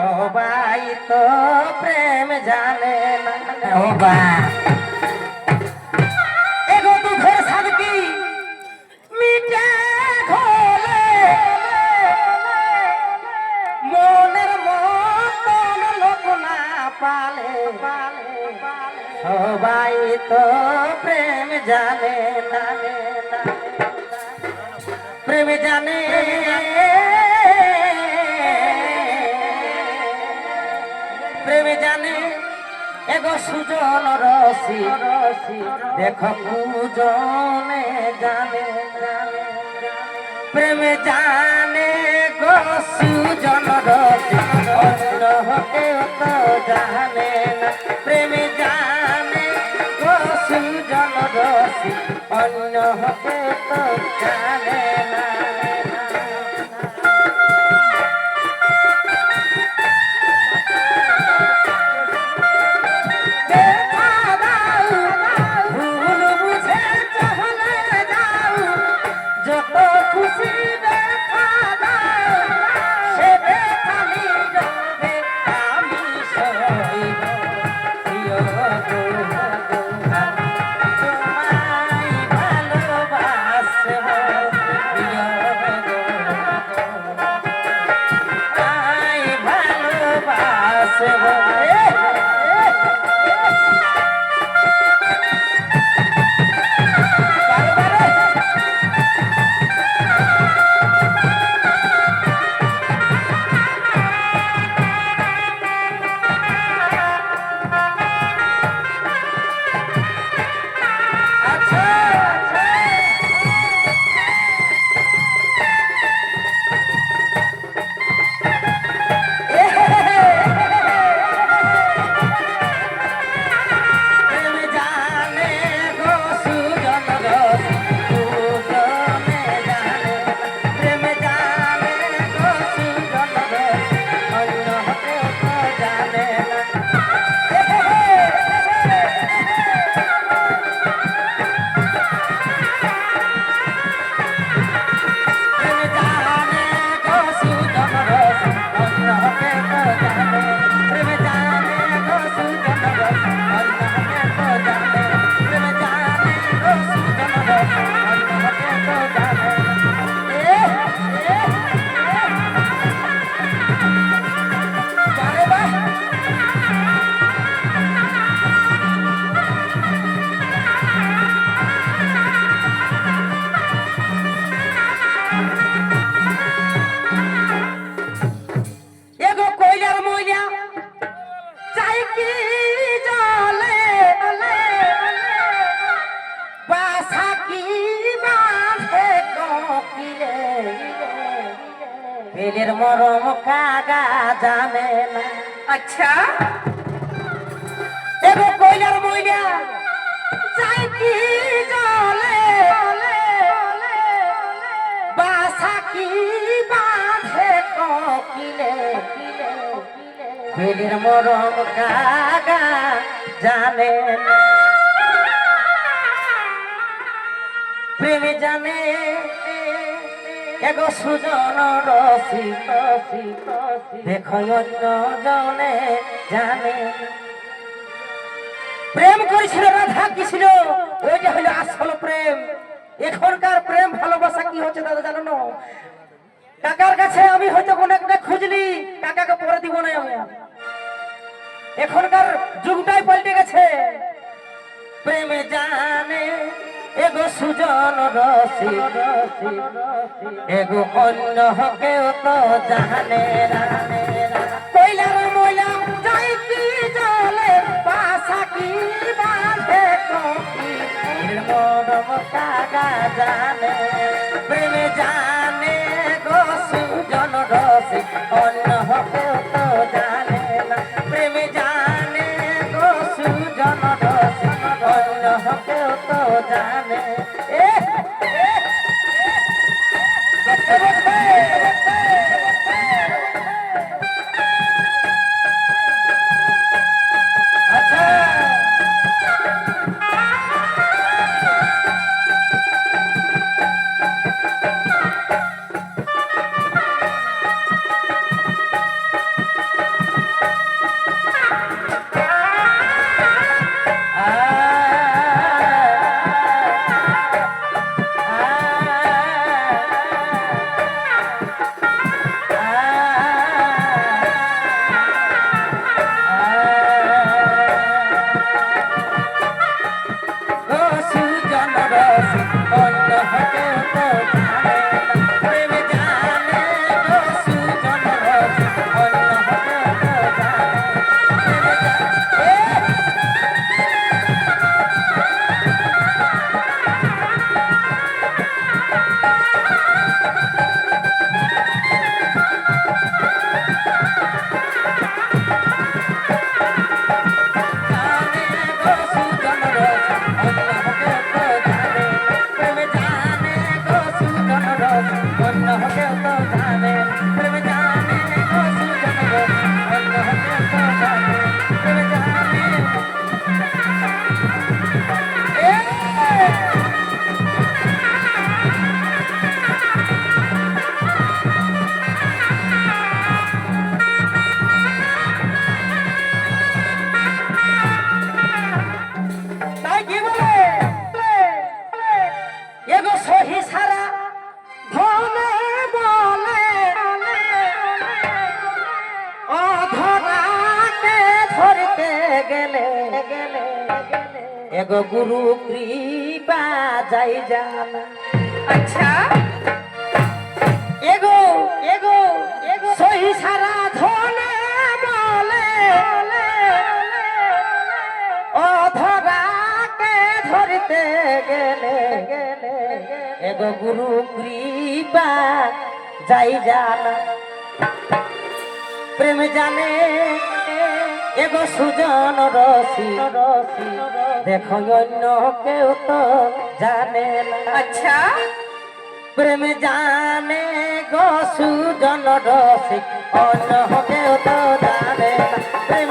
সবাই তো প্রেম জানে না। বা। এগো দুধের স্বাদ কি মিটে ঘোলে মনের মতন লোক না পালে। সবাই তো প্রেম জানে না। প্রেম জানে দেবে জানে, এগো সুজন রসি। দেখো পূজনে জানে, প্রেমে জানে গো সুজন রসি। অন্য কেউ জানে প্রেম জানে গো সুজন রসি। অন্য হতে তো জানে প্রেমের মরম কাগা জানে না। আচ্ছা। এগো কইলার মইলা যাই কি জলে? বাসা কি বাঁধে ককিলে প্রেমের মরম কাগা জানে না। প্রেমে জানে এগো সুজন রসি রসি দেখো অন্য জনে জানে। প্রেম করেছিল, রাধা ছিল ওইটা হলো আসল প্রেম। এখনকার প্রেম ভালোবাসা কি হচ্ছে দাদা জানো না? কাকার কাছে আমি হয়তো কোনো একটা খুঁজলি, কাকাকে পরে দিব না আমি। এখনকার যুগটাই পাল্টে গেছে। প্রেমে জানে। এগো সুজন রসি, এগো অন্য কেউ তো জানে কইলার ময়লা যাই কি জলে পাশা কি বাঁধে কপি মরম কাগা জানে গুরু কৃপা যাই জানা। আচ্ছা। এগো এগো এগো। সহি সারা ধনে বলে। অধরাকে ধরতে গেলে গেলে। এগো গুরু কৃপা যাই জানা। প্রেম জানে এগো সুজন রসি। রসি দেখো অন্য কেউ তো জানে আচ্ছা। প্রেম জানে গো সুজন রসি। অন্য কেউ তো জানে প্রেম